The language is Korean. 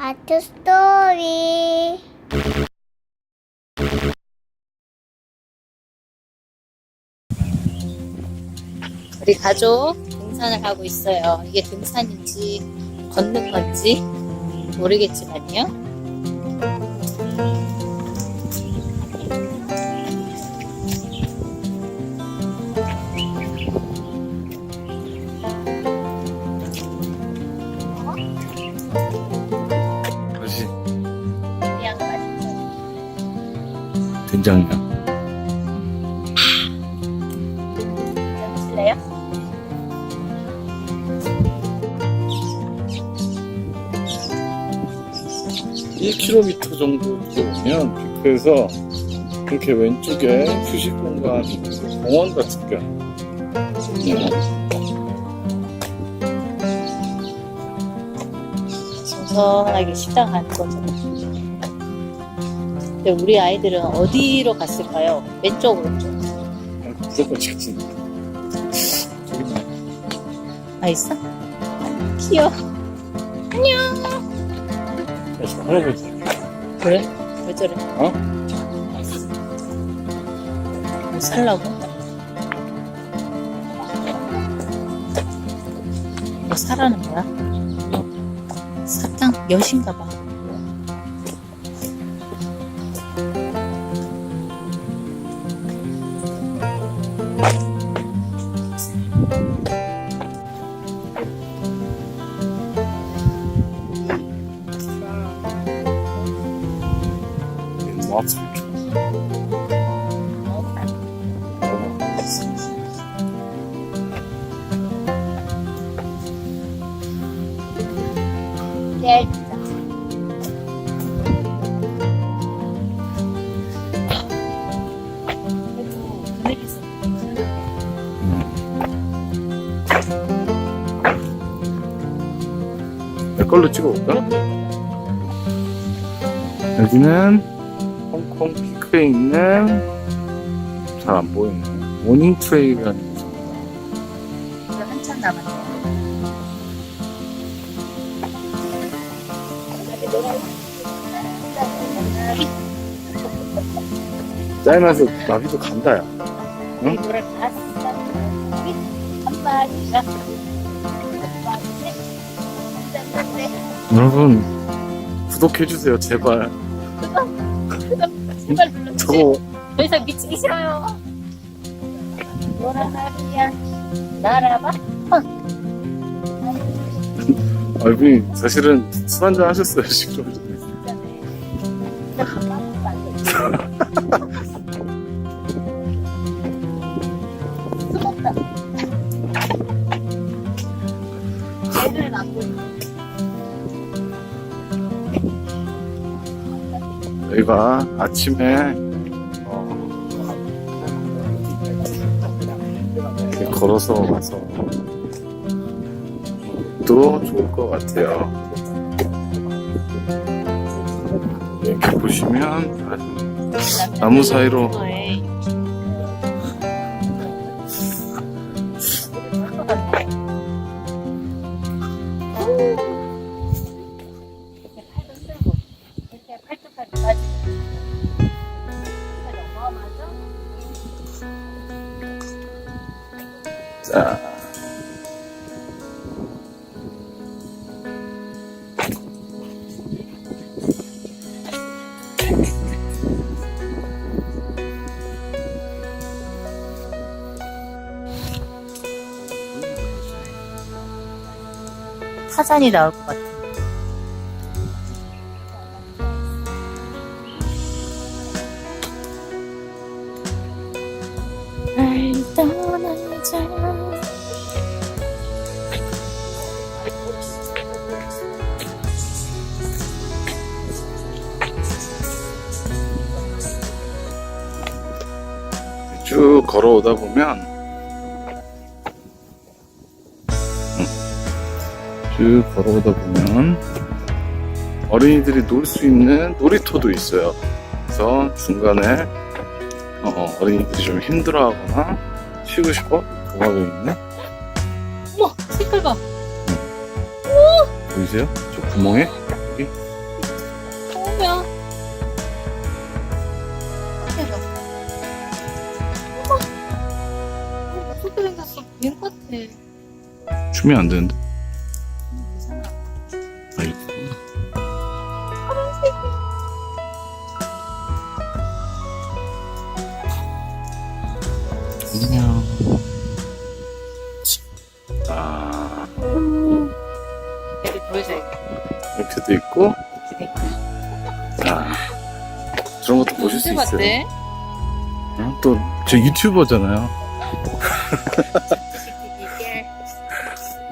아트 스토리. 우리 가족 등산을 하고 있어요. 이게 등산인지 걷는 건지 모르겠지만요. 된장이야. 드실래요? 1km 정도 오면 피크에서 이렇게 왼쪽에 휴식 공간, 공원 같은 게 있네요. 신선하게 식당 가는 거죠. 근데 우리 아이들은 어디로 갔을까요? 왼쪽, 오른쪽? 무조건 직진. 아, 있어? 귀여워. 그래서 할아버지. 그래? 왜 저래? 어? 뭐 살라고? 뭐 사라는 거야? 사탕? 엿인가 봐. Pictures. 네. 내 걸로 찍어볼까? 여기는 홍콩 피크에 있는 잘 안 보이네. 모닝 트레일이라는 곳입니다. 한참 남았네요. 짜이나서 나비도 간다야. 응? 여러분 구독해주세요 제발. 제발 눌러주세요. 저거 더 이상 미치기 싫어요. 노란하리야 날아봐. 알비 사실은 술 한잔 하셨어요 지금. 숨었다. 애들은 안 보이네. 저희가 아침에 어, 걸어서 와서 또 좋을 것 같아요. 이렇게 보시면 아주 나무 사이로 사산이 나올 것 같아. 날 떠나자. 쭉 걸어오다 보면 쭉 걸어오다 보면 어린이들이 놀 수 있는 놀이터도 있어요. 그래서 중간에 어, 어린이들이 좀 힘들어하거나 쉬고 싶어 도망가 있네. 어머 색깔 봐. 응. 보이세요? 저 구멍에 여기. 뭐야? 대박. 어머. 무섭게 생겼어. 얘 같아. 주면 안 되는데. 안녕. 아, 애들 보여줘야겠다. 이렇게 돼 있고. 아, 저런 것도 보실 수 언제 있어요. 봤대? 어? 또, 저 유튜버잖아요.